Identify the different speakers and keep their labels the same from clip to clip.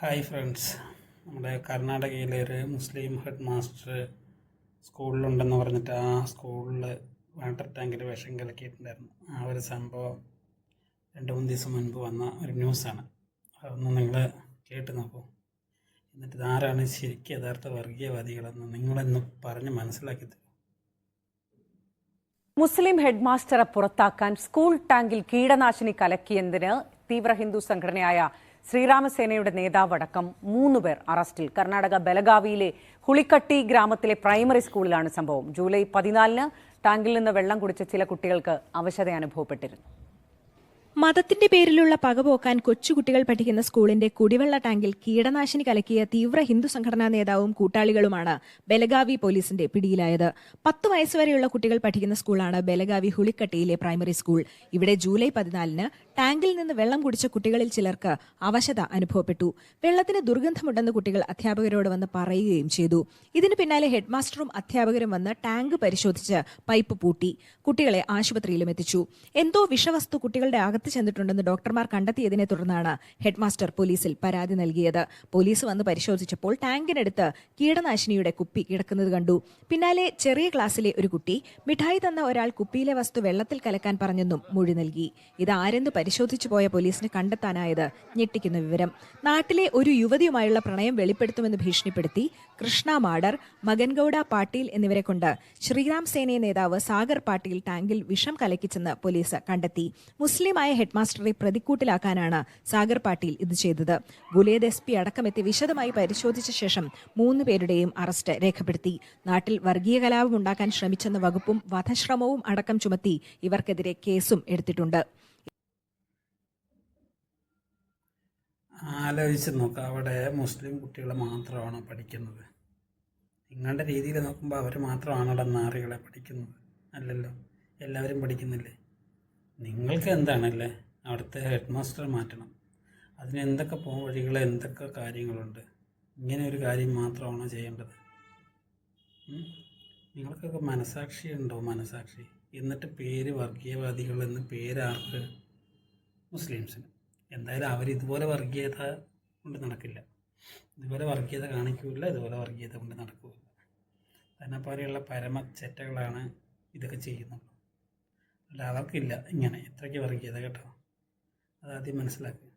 Speaker 1: Hi friends നമ്മുടെ കർണാടകയിലെ ഒരു മുസ്ലിം ഹെഡ് മാസ്റ്റർ സ്കൂളിലുണ്ടെന്ന് പറഞ്ഞിട്ട് ആ സ്കൂളിൽ വാട്ടർ ടാങ്കിൽ വിഷം കലക്കിയിട്ടുണ്ടായിരുന്നു. ആ ഒരു സംഭവം രണ്ട് മൂന്ന് ദിവസം മുൻപ് വന്ന ഒരു ന്യൂസാണ്. അതൊന്ന് നിങ്ങൾ കേട്ട് നോക്കൂ. എന്നിട്ട് ഇതാരാണ് ശരിക്കും യഥാർത്ഥ വർഗീയവാദികളെന്ന് നിങ്ങളെന്ന് പറഞ്ഞ് മനസ്സിലാക്കി
Speaker 2: മുസ്ലിം ഹെഡ്മാസ്റ്ററെ പുറത്താക്കാൻ സ്കൂൾ ടാങ്കിൽ കീടനാശിനി കലക്കിയതിന് തീവ്ര ഹിന്ദു സംഘടനയായ ശ്രീരാമസേനയുടെ നേതാവടക്കം മൂന്നുപേർ അറസ്റ്റിൽ. കർണാടക ബലഗാവിയിലെ ഹുളിക്കട്ടി ഗ്രാമത്തിലെ പ്രൈമറി സ്കൂളിലാണ് സംഭവം. ജൂലൈ പതിനാലിന് ടാങ്കിൽ നിന്ന് വെള്ളം കുടിച്ച ചില കുട്ടികൾക്ക് അവശത അനുഭവപ്പെട്ടിരുന്നു
Speaker 3: മതത്തിന്റെ പേരിലുള്ള പകപോക്കാൻ കൊച്ചുകുട്ടികൾ പഠിക്കുന്ന സ്കൂളിന്റെ കുടിവെള്ള ടാങ്കിൽ കീടനാശിനി കലക്കിയ തീവ്ര ഹിന്ദു സംഘടനാ നേതാവും കൂട്ടാളികളുമാണ് ബലഗാവി പോലീസിന്റെ പിടിയിലായത്. പത്ത് വയസ്സുവരെയുള്ള കുട്ടികൾ പഠിക്കുന്ന സ്കൂളാണ് ബലഗാവി ഹുളിക്കട്ടിയിലെ പ്രൈമറി സ്കൂൾ. ഇവിടെ ജൂലൈ പതിനാലിന് ടാങ്കിൽ നിന്ന് വെള്ളം കുടിച്ച കുട്ടികളിൽ ചിലർക്ക് അവശത അനുഭവപ്പെട്ടു. വെള്ളത്തിന് ദുർഗന്ധമുണ്ടെന്ന് കുട്ടികൾ അധ്യാപകരോട് വന്ന് പറയുകയും ചെയ്തു. ഇതിന് പിന്നാലെ ഹെഡ്മാസ്റ്ററും അധ്യാപകരും വന്ന് ടാങ്ക് പരിശോധിച്ച് പൈപ്പ് പൂട്ടി. കുട്ടികളെ ആശുപത്രിയിലും എത്തിച്ചു. എന്തോ വിഷവസ്തു കുട്ടികളുടെ അകത്ത് ചെന്നിട്ടുണ്ടെന്ന് ഡോക്ടർമാർ കണ്ടെത്തിയതിനെ തുടർന്നാണ് ഹെഡ്മാസ്റ്റർ പോലീസിൽ പരാതി നൽകിയത്. പോലീസ് വന്ന് പരിശോധിച്ചപ്പോൾ ടാങ്കിനടുത്ത് കീടനാശിനിയുടെ കുപ്പി കിടക്കുന്നത് കണ്ടു. പിന്നാലെ ചെറിയ ക്ലാസ്സിലെ ഒരു കുട്ടി മിഠായി തന്ന ഒരാൾ കുപ്പിയിലെ വസ്തു വെള്ളത്തിൽ കലക്കാൻ പറഞ്ഞെന്നും മൊഴി നൽകി. ഇത് ആരെന്ന് പരിശോധിച്ചു പോയ പോലീസിന് കണ്ടെത്താനായത് ഞെട്ടിക്കുന്ന വിവരം. നാട്ടിലെ ഒരു യുവതിയുമായുള്ള പ്രണയം വെളിപ്പെടുത്തുമെന്ന് ഭീഷണിപ്പെടുത്തി കൃഷ്ണ മാഡർ മകൻഗൌഡ പാട്ടീൽ എന്നിവരെ കൊണ്ട് ശ്രീറാം സേനയെ നേതാവ് സാഗർ പാട്ടീൽ ടാങ്കിൽ വിഷം കലക്കിച്ചെന്ന് പോലീസ് കണ്ടെത്തി. മുസ്ലിമായ ഹെഡ്മാസ്റ്ററെ പ്രതിക്കൂട്ടിലാക്കാനാണ് സാഗർ പാട്ടീൽ ഇത് ചെയ്തത്. ഗുലേദ് എസ് പി അടക്കമെത്തി വിശദമായി പരിശോധിച്ച ശേഷം മൂന്ന് പേരുടെയും അറസ്റ്റ് രേഖപ്പെടുത്തി. നാട്ടിൽ വർഗീയ കലാപം ഉണ്ടാക്കാൻ ശ്രമിച്ചെന്ന വകുപ്പും വധശ്രമവും അടക്കം ചുമത്തി ഇവർക്കെതിരെ കേസും എടുത്തിട്ടുണ്ട്.
Speaker 1: ആലോചിച്ച് നോക്കുക അവിടെ മുസ്ലിം കുട്ടികൾ മാത്രമാണ് പഠിക്കുന്നത്. നിങ്ങളുടെ രീതിയിൽ നോക്കുമ്പോൾ അവർ മാത്രമാണോ അവിടെ നാറികളെ പഠിക്കുന്നത്. അല്ലല്ലോ? എല്ലാവരും പഠിക്കുന്നില്ലേ? നിങ്ങൾക്ക് എന്താണല്ലേ അവിടുത്തെ ഹെഡ് മാസ്റ്റർ മാറ്റണം? അതിന് എന്തൊക്കെ പോകും വഴികൾ എന്തൊക്കെ കാര്യങ്ങളുണ്ട്? ഇങ്ങനെ ഒരു കാര്യം മാത്രമാണോ ചെയ്യേണ്ടത്? നിങ്ങൾക്കൊക്കെ മനസാക്ഷി ഉണ്ടോ? മനസാക്ഷി. എന്നിട്ട് പേര് വർഗീയവാദികൾ എന്ന് പേരാർക്ക് മുസ്ലിംസിന്. എന്തായാലും അവർ ഇതുപോലെ വർഗീയത കൊണ്ട് നടക്കില്ല. ഇതുപോലെ വർഗീയത കാണിക്കില്ല ഇതുപോലെ വർഗീയത കൊണ്ട് നടക്കില്ല തന്നെ പോലെയുള്ള പരമ ചെറ്റകളാണ് ഇതൊക്കെ ചെയ്യുന്നത്. അല്ല അവർക്കില്ല ഇങ്ങനെ. ഇത്രയ്ക്ക് വർഗീയത കേട്ടോ. അതാദ്യം മനസ്സിലാക്കുക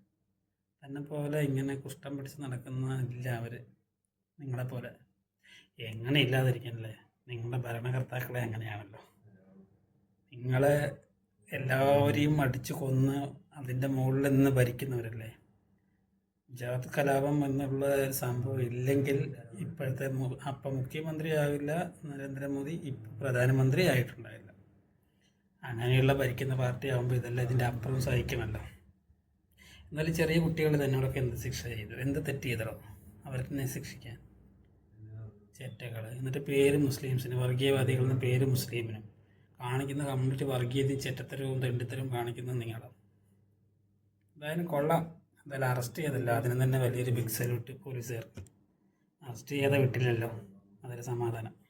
Speaker 1: തന്നെ പോലെ ഇങ്ങനെ കുഷ്ടം പിടിച്ച് നടക്കുന്ന ഇല്ല അവർ നിങ്ങളെപ്പോലെ എങ്ങനെ ഇല്ലാതിരിക്കണല്ലേ? നിങ്ങളുടെ ഭരണകർത്താക്കളെ അങ്ങനെയാണല്ലോ. നിങ്ങളെ എല്ലാവരെയും അടിച്ചു കൊന്ന് അതിന്റെ മുകളിൽ നിന്ന് ഭരിക്കുന്നവരല്ലേ? ജാത് കലാപം എന്നുള്ള സംഭവം ഇല്ലെങ്കിൽ ഇപ്പോഴത്തെ അപ്പം മുഖ്യമന്ത്രി ആവില്ല നരേന്ദ്രമോദി ഇപ്പം പ്രധാനമന്ത്രി ആയിട്ടുണ്ടാവില്ല. അങ്ങനെയുള്ള ഭരിക്കുന്ന പാർട്ടി ആകുമ്പോൾ ഇതെല്ലാം ഇതിന്റെ അപ്പുറം സഹിക്കണമല്ലോ. എന്നാലും ചെറിയ കുട്ടികൾ തന്നോടൊക്കെ എന്ത് ശിക്ഷ ചെയ്തു? എന്ത് തെറ്റ് ചെയ്തോ അവർക്ക് ശിക്ഷിക്കാൻ. ചെറ്റകൾ എന്നിട്ട് പേര് മുസ്ലിംസിന് വർഗീയവാദികളെന്ന് പേര് മുസ്ലിമിനും. കാണിക്കുന്ന കമ്മ്യൂണിറ്റി വർഗീയതയും ചെറ്റത്തരവും തെണ്ടിത്തരവും കാണിക്കുന്നത് നിങ്ങളാണ് എന്തായാലും കൊള്ളാം. എന്തായാലും അറസ്റ്റ് ചെയ്തല്ലോ അതിന് തന്നെ വലിയൊരു ബിഗ് സല്യൂട്ട് പോലീസുകാർക്ക് അറസ്റ്റ് ചെയ്യാതെ വിട്ടില്ലല്ലോ. അതൊരു സമാധാനം.